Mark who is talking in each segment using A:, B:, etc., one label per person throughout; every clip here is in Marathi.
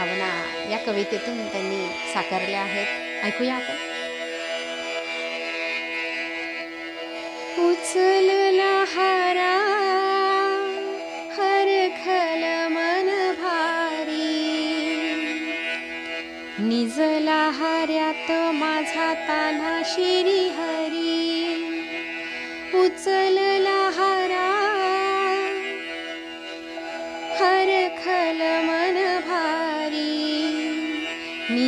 A: भावना या कवितेतून त्यांनी साकारल्या आहेत. ऐकूया आपण. उचलला हारा हर खल मन भारी. निजला हार्यात माझा ताना शिरी हरी. उचलला हारा हर खल मन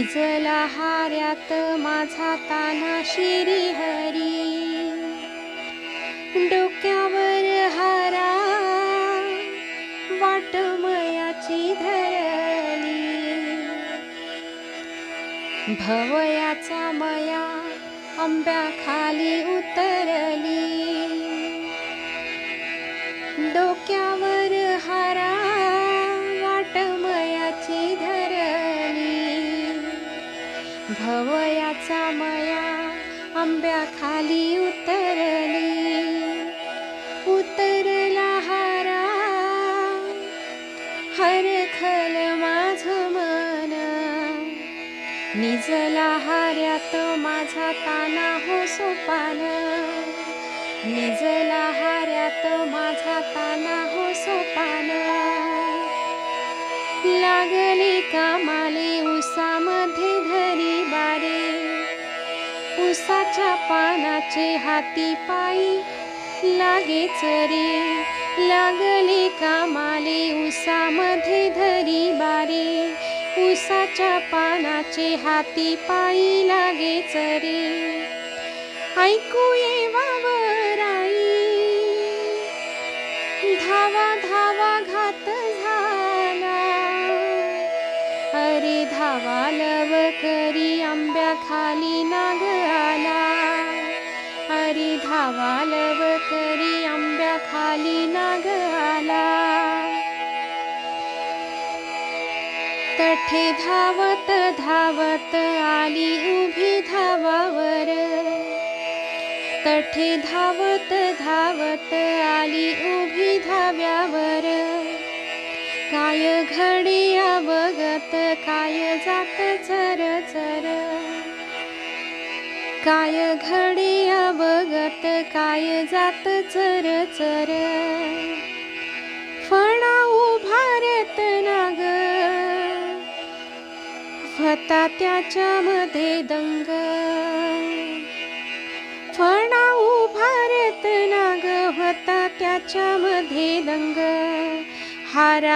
A: भिजला हार्यात माझा ताना शिरी हरी. डोक्यावर हारा वाटमयाची धरली. भवयाचा मया आंब्याखाली उतरली. डोक्यावर भवयाचा मया आंब्याखाली उतरली. उतरला हारा. हर खल माझ मन. निजला हार्यात माझा ताना हो सोपान. निजला हार्यात माझा ताना हो सोपान. लागली कामाले उसामध्ये धरी. उसाच्या पानाचे हाती पायी लागे चरे लागले कामाले उसामध्ये धरी बारे. उसाच्या पानाचे हाती पायी लागे चरे ऐकू ये वावराई. धावा धावा घात झाला. अरे धावा लव करी खाली नाग आला. अरे धावा लव करी आंब्या खाली नाग आला. तठे धावत धावत आली उभी धावावर. तठे धावत धावत आली उभी धाव्यावर. काय घडिया बघत काय जात चर चर. काय घडिया बघत काय जात चर चर? फणा उभारत नाग होता त्याच्यामध्ये दंग. फणा उभारत नाग होता त्याच्यामध्ये दंग. हारा